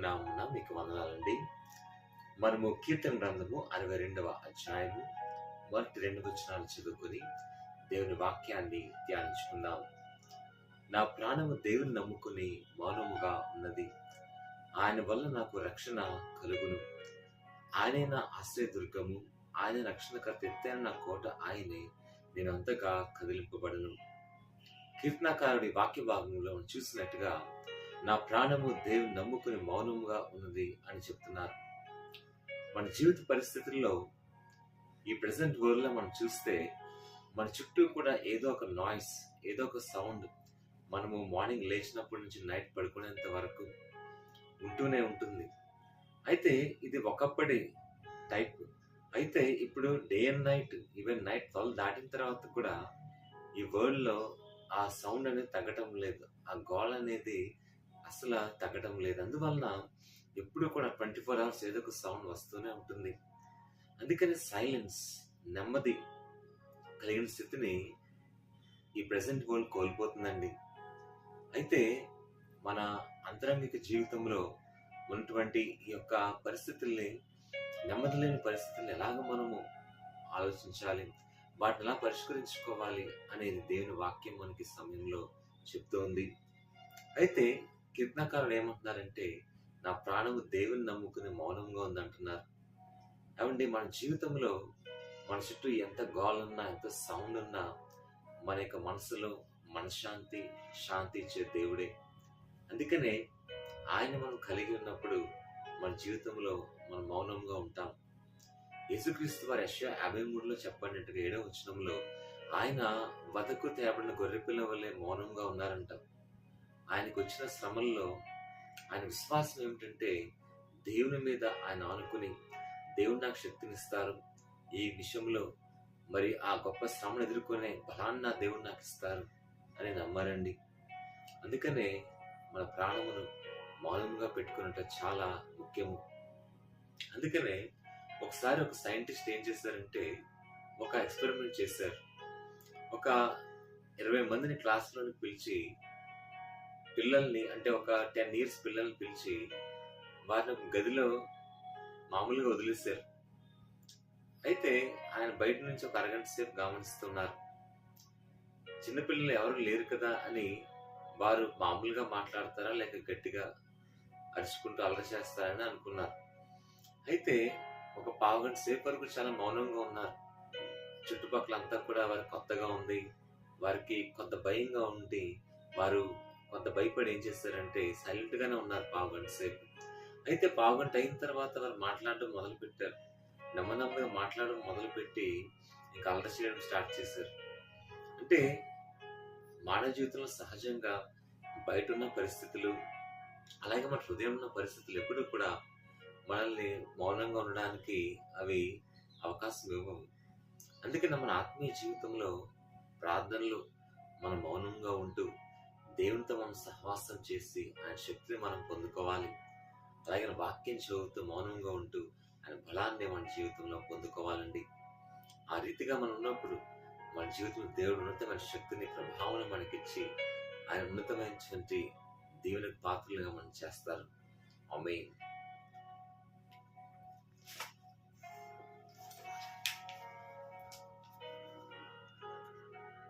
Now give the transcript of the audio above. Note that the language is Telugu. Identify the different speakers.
Speaker 1: దేవుని నామమున మీకు వందనాలండి. మనము కీర్తన గ్రంథము అరవై రెండవ అధ్యాయము మొదటి రెండు వచనాలు చదువుకొని దేవుని వాక్యాన్ని ధ్యానించుకుందాం. నా ప్రాణము దేవుని నమ్ముకుని మౌనముగా ఉన్నది. ఆయన వల్ల నాకు రక్షణ కలుగును. ఆయనే నా ఆశ్రయదుర్గము. ఆయన రక్షణకర్త ఎత్తైన నా కోట ఆయనే. నేను అంతగా కదిలింపబడను. కీర్తనాకారుడి వాక్య భాగంలో చూసినట్టుగా నా ప్రాణము దేవుని నమ్ముకుని మౌనముగా ఉన్నది అని చెప్తున్నారు. మన జీవిత పరిస్థితుల్లో ఈ ప్రజెంట్ వరల్డ్లో మనం చూస్తే మన చుట్టూ కూడా ఏదో ఒక నాయిస్ ఏదో ఒక సౌండ్ మనము మార్నింగ్ లేచినప్పటి నుంచి నైట్ పడుకునేంత వరకు ఉంటూనే ఉంటుంది. అయితే ఇది ఒకప్పటి టైప్ అయితే ఇప్పుడు day and night even night twelve దాటిన తర్వాత కూడా ఈ వరల్డ్లో ఆ సౌండ్ అనేది తగ్గటం లేదు. ఆ గోల్ అనేది అసలు తగ్గటం లేదు. అందువలన ఎప్పుడు కూడా ట్వంటీ ఫోర్ అవర్స్ ఏదో ఒక సౌండ్ వస్తూనే ఉంటుంది. అందుకని సైలెన్స్ నెమ్మది కలిగిన స్థితిని ఈ ప్రజెంట్ వరల్డ్ కోల్పోతుందండి. అయితే మన అంతరంగిక జీవితంలో ఉన్నటువంటి ఈ యొక్క పరిస్థితుల్ని నెమ్మది లేని పరిస్థితుల్ని ఎలాగ మనము ఆలోచించాలి? వాటిని ఎలా పరిష్కరించుకోవాలి అనేది దేవుని వాక్యం మనకి సమయంలో చెప్తోంది. అయితే కీర్తనకారులు ఏమంటున్నారంటే నా ప్రాణము దేవుని నమ్ముకుని మౌనంగా ఉందంటున్నారు. ఏమండి మన జీవితంలో మన చుట్టూ ఎంత గాలున్నా ఎంత సౌండ్ ఉన్నా మన యొక్క మనసులో మనశ్శాంతి శాంతి ఇచ్చే దేవుడే. అందుకనే ఆయన మనం కలిగి ఉన్నప్పుడు మన జీవితంలో మనం మౌనంగా ఉంటాం. యేసుక్రీస్తు వారి యశ్యా యాభై మూడులో చెప్పినట్టుగా ఏడవ వచనంలో ఆయన వదకు తేబడిన గొర్రెపిల్ల వల్లే మౌనంగా ఉన్నారంట. ఆయనకు వచ్చిన శ్రమల్లో ఆయన విశ్వాసం ఏమిటంటే దేవుని మీద ఆయన ఆనుకుని దేవుడు నాకు శక్తినిస్తారు. ఈ విషయంలో మరి ఆ గొప్ప శ్రమను ఎదుర్కొనే బలాన్ని నా దేవుడు నాకు ఇస్తారు అని నమ్మారండి. అందుకనే మన ప్రాణమును మౌనంగా పెట్టుకున్నట్టు చాలా ముఖ్యము. అందుకనే ఒకసారి ఒక సైంటిస్ట్ ఏం చేశారంటే ఒక ఎక్స్పెరిమెంట్ చేశారు. ఒక ఇరవై మందిని క్లాసులోని పిలిచి పిల్లల్ని అంటే ఒక టెన్ ఇయర్స్ పిల్లల్ని పిలిచి వారిని ఒక గదిలో మామూలుగా వదిలేశారు. అయితే ఆయన బయట నుంచి ఒక అరగంట సేపు గమనిస్తున్నారు. చిన్నపిల్లలు ఎవరు లేరు కదా అని వారు మామూలుగా మాట్లాడతారా లేక గట్టిగా అరుచుకుంటూ అలర చేస్తారని అనుకున్నారు. అయితే ఒక పావుగంట సేపు వరకు చాలా మౌనంగా ఉన్నారు. చుట్టుపక్కల అంతా కూడా వారు కొత్తగా ఉంది. వారికి కొంత భయంగా ఉండి వారు కొంత భయపడి ఏం చేస్తారంటే సైలెంట్ గానే ఉన్నారు పావుగంట సేపు. అయితే పావుగంట అయిన తర్వాత వారు మాట్లాడడం మొదలు పెట్టారు. నెమ్మదిగా మాట్లాడడం మొదలు పెట్టి ఇంకా అలర చేయడం స్టార్ట్ చేశారు. అంటే మానవ జీవితంలో సహజంగా బయట ఉన్న పరిస్థితులు అలాగే మన హృదయం ఉన్న పరిస్థితులు ఎప్పుడూ కూడా మనల్ని మౌనంగా ఉండడానికి అవి అవకాశం ఇవ్వవు. అందుకని మన ఆత్మీయ జీవితంలో ప్రార్థనలు మనం మౌనంగా ఉంటూ దేవునితో మనం సహవాసం చేసి ఆయన శక్తిని మనం పొందుకోవాలి. అలాగే వాక్యం చదువుతూ మౌనంగా ఉంటూ ఆయన బలాన్ని మన జీవితంలో పొందుకోవాలండి. ఆ రీతిగా మనం ఉన్నప్పుడు మన జీవితంలో దేవుడు ఉన్నతమైన శక్తిని ప్రభావం మనకిచ్చి ఆయన ఉన్నతమైనటువంటి దేవునికి పాత్రలుగా మనం చేస్తారు. ఆమె